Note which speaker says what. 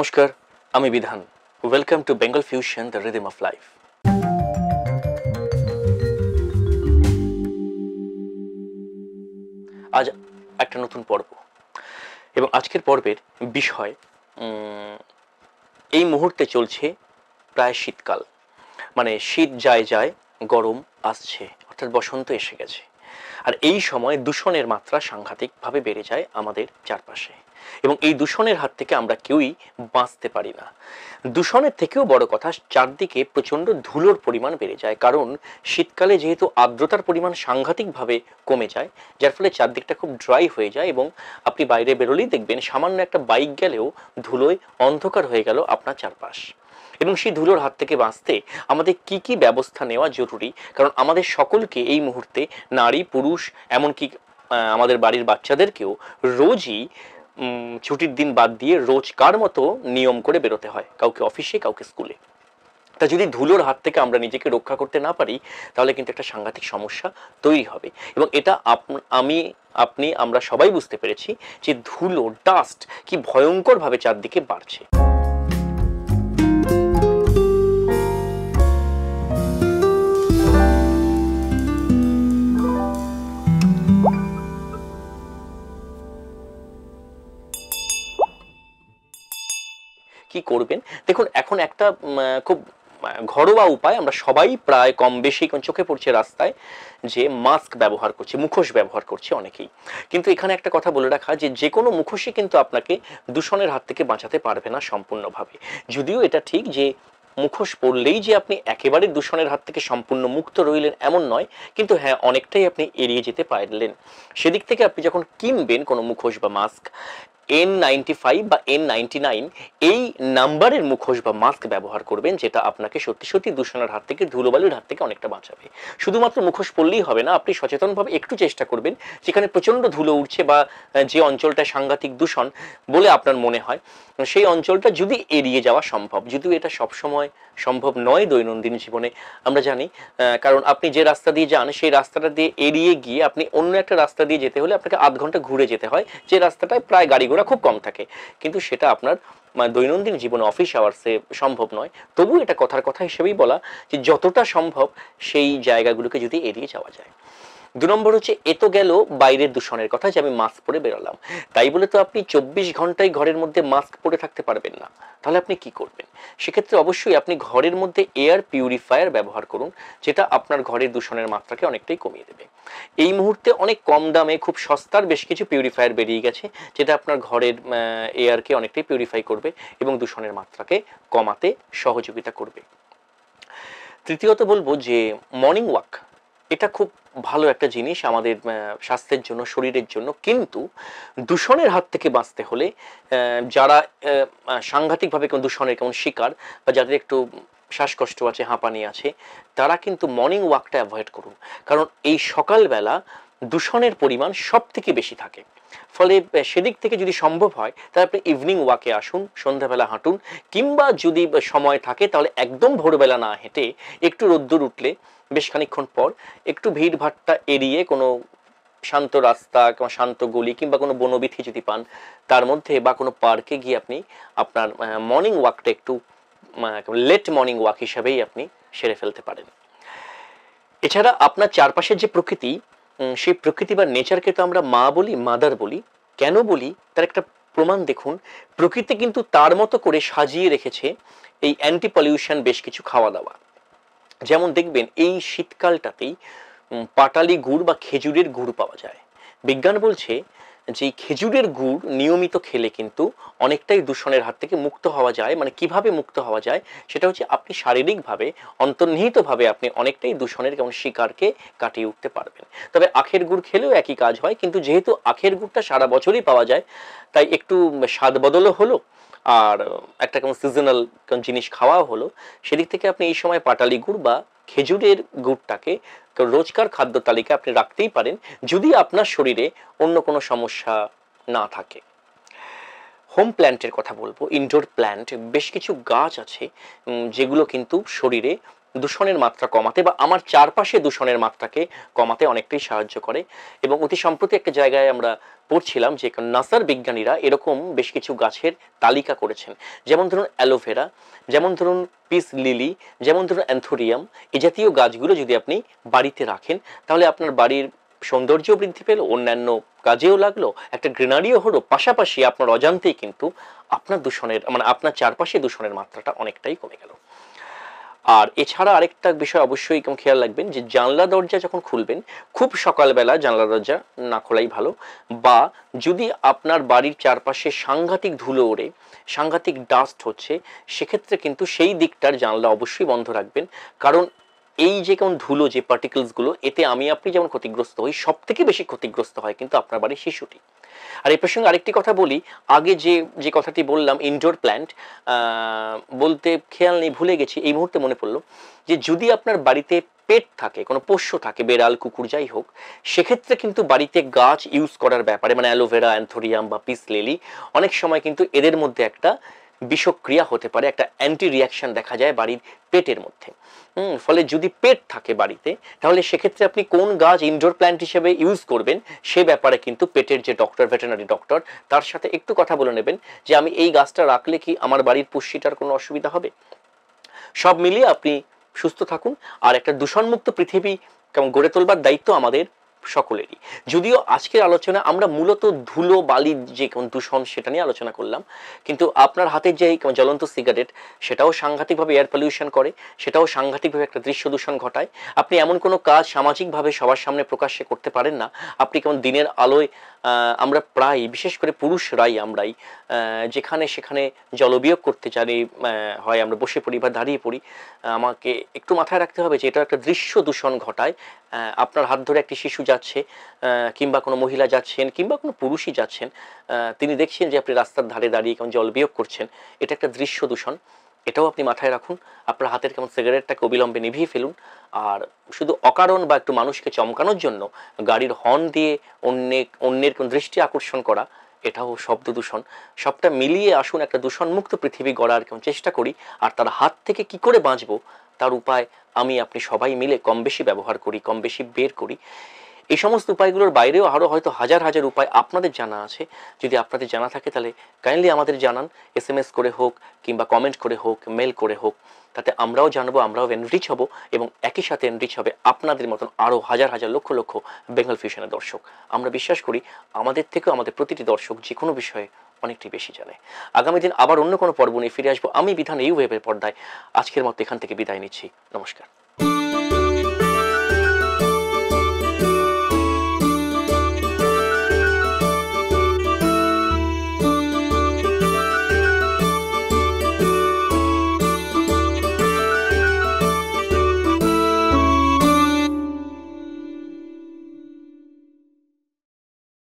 Speaker 1: নমস্কার, আমি Bidhan. Welcome to Bengal fusion the rhythm of life আজ একটা নতুন পর্ব। এবং আজকের পর্বের বিষয় এই মুহূর্তে চলছে প্রায় শীতকাল। মানে শীত যায় যায়, গরম আসছে, অর্থাৎ বসন্ত এসে গেছে। আর এই সময় দূষণের মাত্রা সাংঘাতিকভাবে বেড়ে যায় আমাদের চারপাশে। এবং এই দূষণের হাত থেকে আমরা কেউই বাঁচতে পারি না। দূষণের থেকেও বড় কথা, চারদিকে প্রচণ্ড ধুলোর পরিমাণ বেড়ে যায়। কারণ শীতকালে যেহেতু আর্দ্রতার পরিমাণ সাংঘাতিকভাবে কমে যায়, যার ফলে চারদিকটা খুব ড্রাই হয়ে যায় এবং আপনি বাইরে বেরোলেই দেখবেন সামান্য একটা বাইক গেলেও ধুলোয় অন্ধকার হয়ে গেল আপনার চারপাশ। এবং সেই ধুলোর হাত থেকে বাঁচতে আমাদের কি কি ব্যবস্থা নেওয়া জরুরি? কারণ আমাদের সকলকে এই মুহূর্তে নারী, পুরুষ, এমনকি আমাদের বাড়ির বাচ্চাদেরকেও রোজই ছুটির দিন বাদ দিয়ে রোজকার মতো নিয়ম করে বেরোতে হয়, কাউকে অফিসে, কাউকে স্কুলে। তা যদি ধুলোর হাত থেকে আমরা নিজেকে রক্ষা করতে না পারি, তাহলে কিন্তু একটা সাংঘাতিক সমস্যা তৈরি হবে। এবং এটা আমি, আপনি, আমরা সবাই বুঝতে পেরেছি যে ধুলো ডাস্ট কি ভয়ঙ্করভাবে চারদিকে বাড়ছে। কি করবেন? দেখুন, এখন একটা খুব ঘরোয়া উপায়, আমরা সবাই প্রায় কম বেশি চোখে পড়ছে রাস্তায় যে মাস্ক ব্যবহার করছে, মুখোশ ব্যবহার করছে অনেকেই। কিন্তু এখানে একটা কথা বলে রাখা, যে যে কোনো মুখোশই কিন্তু আপনাকে দূষণের হাত থেকে বাঁচাতে পারবে না সম্পূর্ণভাবে। যদিও এটা ঠিক যে মুখোশ পরলেই যে আপনি একেবারে দূষণের হাত থেকে সম্পূর্ণ মুক্ত রইলেন এমন নয়, কিন্তু হ্যাঁ অনেকটাই আপনি এড়িয়ে যেতে পারলেন। সেদিক থেকে আপনি যখন কিনবেন কোনো মুখোশ বা মাস্ক এন বা এন এই নাম্বারের মুখোশ বা মাস্ক ব্যবহার করবেন, যেটা আপনাকে সত্যি সত্যি দূষণের হাত থেকে, ধুলোবালির হাত থেকে অনেকটা বাঁচাবে। শুধুমাত্র মুখোশ পড়লেই হবে না, আপনি সচেতনভাবে একটু চেষ্টা করবেন, যেখানে প্রচণ্ড ধুলো উঠছে বা যে অঞ্চলটা সাংঘাতিক দূষণ বলে আপনার মনে হয়, সেই অঞ্চলটা যদি এড়িয়ে যাওয়া সম্ভব, যদিও এটা সবসময় সম্ভব নয় দৈনন্দিন জীবনে, আমরা জানি কারণ আপনি যে রাস্তা দিয়ে যান, সেই রাস্তাটা দিয়ে এড়িয়ে গিয়ে আপনি অন্য একটা রাস্তা দিয়ে যেতে হলে আপনাকে আধ ঘণ্টা ঘুরে যেতে হয়, যে রাস্তাটায় প্রায় গাড়ি ঘোড়া খুব কম থাকে। কিন্তু সেটা আপনার মানে দৈনন্দিন জীবনে অফিস আওয়ার্সে সম্ভব নয়। তবু এটা কথার কথা হিসেবেই বলা যে যতটা সম্ভব সেই জায়গাগুলোকে যদি এড়িয়ে যাওয়া যায়। দু নম্বর হচ্ছে, এ তো গেল বাইরের দূষণের কথা যে আমি মাস্ক পরে বেরোলাম। তাই বলে তো আপনি চব্বিশ ঘন্টায় ঘরের মধ্যে মাস্ক পরে থাকতে পারবেন না। তাহলে আপনি কি করবেন? সেক্ষেত্রে অবশ্যই আপনি ঘরের মধ্যে এয়ার পিউরিফায়ার ব্যবহার করুন, যেটা আপনার ঘরের দূষণের মাত্রাকে অনেকটাই কমিয়ে দেবে। এই মুহূর্তে অনেক কম দামে খুব সস্তার বেশ কিছু পিউরিফায়ার বেরিয়ে গেছে, যেটা আপনার ঘরের এয়ারকে অনেকটাই পিউরিফাই করবে এবং দূষণের মাত্রাকে কমাতে সহযোগিতা করবে। তৃতীয়ত বলব যে মর্নিং ওয়াক এটা খুব ভালো একটা জিনিস আমাদের স্বাস্থ্যের জন্য, শরীরের জন্য। কিন্তু দূষণের হাত থেকে বাঁচতে হলে যারা সাংঘাতিকভাবে কোনো দূষণের কেমন শিকার বা যাদের একটু শ্বাসকষ্ট আছে, হাঁপানি আছে, তারা কিন্তু মর্নিং ওয়াকটা অ্যাভয়েড করুন। কারণ এই সকালবেলা দূষণের পরিমাণ সব থেকে বেশি থাকে। ফলে সেদিক থেকে যদি সম্ভব হয়, তাহলে আপনি ইভিনিং ওয়াকে আসুন, সন্ধ্যাবেলা হাঁটুন, কিংবা যদি সময় থাকে, তাহলে একদম ভোরবেলা না হেঁটে একটু রোদ্দুর উঠলে বেশ খানিকক্ষণ পর একটু ভিড়ভাট্টা এড়িয়ে কোনো শান্ত রাস্তা কিংবা শান্ত গলি কিংবা কোনো বনবিথি যদি পান, তার মধ্যে বা কোনো পার্কে গিয়ে আপনি আপনার মর্নিং ওয়াকটা একটু লেট মর্নিং ওয়াক হিসাবেই আপনি সেরে ফেলতে পারেন। এছাড়া আপনার চারপাশের যে প্রকৃতি সেই প্রকৃতি বা নেচারকে তো আমরা মা বলি মাদার বলি, কেন বলি, তার একটা প্রমাণ দেখুন। প্রকৃতি কিন্তু তার মতো করে সাজিয়ে রেখেছে এই অ্যান্টি পলিউশন বেশ কিছু খাওয়া দাওয়া যেমন দেখবেন এই শীতকালটাতেই পাটালি গুড় বা খেজুরের গুড় পাওয়া যায়। বিজ্ঞান বলছে যে খেজুরের গুড় নিয়মিত খেলে কিন্তু অনেকটাই দূষণের হাত থেকে মুক্ত হওয়া যায়। মানে কীভাবে মুক্ত হওয়া যায় সেটা হচ্ছে আপনি শারীরিকভাবে, অন্তর্নিহিতভাবে আপনি অনেকটাই দূষণের কেমন শিকারকে কাটিয়ে উঠতে পারবেন। তবে আখের গুড় খেলেও একই কাজ হয়। কিন্তু যেহেতু আখের গুড়টা সারা বছরই পাওয়া যায়, তাই একটু স্বাদ বদলও হলো। আর একটা কেমন সিজনাল কোন জিনিস খাওয়া হলো, সেদিক থেকে আপনি এই সময় পাটালি গুড় বা খেজুরের গুড়টাকে রোজকার খাদ্য তালিকা আপনি রাখতেই পারেন, যদি আপনার শরীরে অন্য কোনো সমস্যা না থাকে। হোম প্ল্যান্টের কথা বলব ইনডোর প্ল্যান্ট বেশ কিছু গাছ আছে যেগুলো কিন্তু শরীরে দূষণের মাত্রা কমাতে বা আমার চারপাশে দূষণের মাত্রাকে কমাতে অনেকটাই সাহায্য করে। এবং অতি সম্প্রতি একটা জায়গায় আমরা পড়ছিলাম যে নাসার বিজ্ঞানীরা এরকম বেশ কিছু গাছের তালিকা করেছেন। যেমন ধরুন অ্যালোভেরা, যেমন ধরুন পিস লিলি, যেমন ধরুন অ্যান্থোরিয়াম, এ জাতীয় গাছগুলো যদি আপনি বাড়িতে রাখেন, তাহলে আপনার বাড়ির সৌন্দর্য বৃদ্ধি পেল, অন্যান্য কাজেও লাগল, একটা গ্রিনারিও হলো, পাশাপাশি আপনার অজান্তেই কিন্তু আপনার দূষণের মানে আপনার চারপাশে দূষণের মাত্রাটা অনেকটাই কমে গেল। আর এছাড়া আরেকটা বিষয় অবশ্যই খেয়াল রাখবেন যে জানলা দরজা যখন খুলবেন, খুব সকালবেলা জানলা দরজা না খোলাই ভালো বা যদি আপনার বাড়ির চারপাশে সাংঘাতিক ধুলো ওড়ে, সাংঘাতিক ডাস্ট হচ্ছে, সেক্ষেত্রে কিন্তু সেই দিকটার জানলা অবশ্যই বন্ধ রাখবেন। কারণ এই যে কেমন ধুলো যে পার্টিকেলসগুলো এতে আমি আপনি যেমন ক্ষতিগ্রস্ত হই সব থেকে বেশি ক্ষতিগ্রস্ত হয় কিন্তু আপনার বাড়ির শিশুটি। আর এই প্রসঙ্গে আরেকটি কথা বলি, আগে যে যে কথাটি বললাম ইনডোর প্ল্যান্ট বলতে খেয়াল নেই, ভুলে গেছি, এই মুহূর্তে মনে পড়ল যে যদি আপনার বাড়িতে পেট থাকে, কোনো পোষ্য থাকে, বেড়াল, কুকুর, যাই হোক, সেক্ষেত্রে কিন্তু বাড়িতে গাছ ইউজ করার ব্যাপারে মানে অ্যালোভেরা অ্যান্থোরিয়াম বা পিস লিলি অনেক সময় কিন্তু এদের মধ্যে একটা বিষক্রিয়া হতে পারে, একটা অ্যান্টি রিয়াকশন দেখা যায় বাড়ির পেটের মধ্যে। হুম, ফলে যদি পেট থাকে বাড়িতে, তাহলে সেক্ষেত্রে আপনি কোন গাছ ইনডোর প্ল্যান্ট হিসেবে ইউজ করবেন, সে ব্যাপারে কিন্তু পেটের যে ডক্টর ভেটেনারি ডক্টর তার সাথে একটু কথা বলে নেবেন যে আমি এই গাছটা রাখলে কি আমার বাড়ির পুষ্টিটার কোনো অসুবিধা হবে? সব মিলিয়ে আপনি সুস্থ থাকুন, আর একটা দূষণমুক্ত পৃথিবী গড়ে তোলবার দায়িত্ব আমাদের সকলেরই। যদিও আজকের আলোচনা আমরা মূলত ধুলো, বালির যে দূষণ সেটা নিয়ে আলোচনা করলাম, কিন্তু আপনার হাতের যে জ্বলন্ত সিগারেট, সেটাও সাংঘাতিকভাবে এয়ার পলিউশন করে, সেটাও সাংঘাতিকভাবে একটা দৃশ্য দূষণ ঘটায়। আপনি এমন কোনো কাজ সামাজিকভাবে সবার সামনে প্রকাশ্যে করতে পারেন না। আপনি কেমন দিনের আলোয় আমরা প্রায়, বিশেষ করে পুরুষরাই আমরাই যেখানে সেখানে জলবিয়োগ করতে জানি হয়, আমরা বসে পড়ি বা দাঁড়িয়ে পড়ি আমাকে একটু মাথায় রাখতে হবে যে এটা একটা দৃশ্য দূষণ ঘটায় আপনার হাত ধরে একটি শিশু যাচ্ছে কিংবা কোনো মহিলা যাচ্ছেন, কিংবা কোনো পুরুষই যাচ্ছেন তিনি দেখছেন যে আপনি রাস্তার ধারে দাঁড়িয়ে কেমন জল বিয়োগ করছেন, এটা একটা দৃশ্য দূষণ। এটাও আপনি মাথায় রাখুন, আপনার হাতের কেমন সিগারেটটাকে অবিলম্বে নিভিয়ে ফেলুন। আর শুধু অকারণ বা একটু মানুষকে চমকানোর জন্য গাড়ির হর্ন দিয়ে অন্যের অন্যের কোন দৃষ্টি আকর্ষণ করা, এটাও শব্দ দূষণ। সবটা মিলিয়ে আসুন একটা দূষণমুক্ত পৃথিবী গড়ার কেমন চেষ্টা করি, আর তার হাত থেকে কি করে বাঁচবো, তার উপায় আমি আপনি সবাই মিলে কম বেশি ব্যবহার করি কম বেশি বের করি। এই সমস্ত উপায়গুলোর বাইরেও আরও হয়তো হাজার হাজার উপায় আপনাদের জানা আছে। যদি আপনাদের জানা থাকে তাহলে কাইন্ডলি আমাদের জানান। এস এম এস করে হোক কিংবা কমেন্ট করে হোক মেল করে হোক। তাতে আমরাও জানব, আমরাও এনরিচ হব এবং একই সাথে এনরিচ হবে আপনাদের মতন আরও হাজার হাজার লক্ষ লক্ষ বেঙ্গল ফিউশনের দর্শক। আমরা বিশ্বাস করি আমাদের থেকেও আমাদের প্রতিটি দর্শক যে কোনো বিষয়ে অনেকটাই বেশি জানে। আগামী দিন আবার অন্য কোনো পর্ব নিয়ে ফিরে আসব। আমি বিধান এই ওয়েবের পর্দায়। আজকের মতো এখান থেকে বিদায় নিচ্ছি। নমস্কার।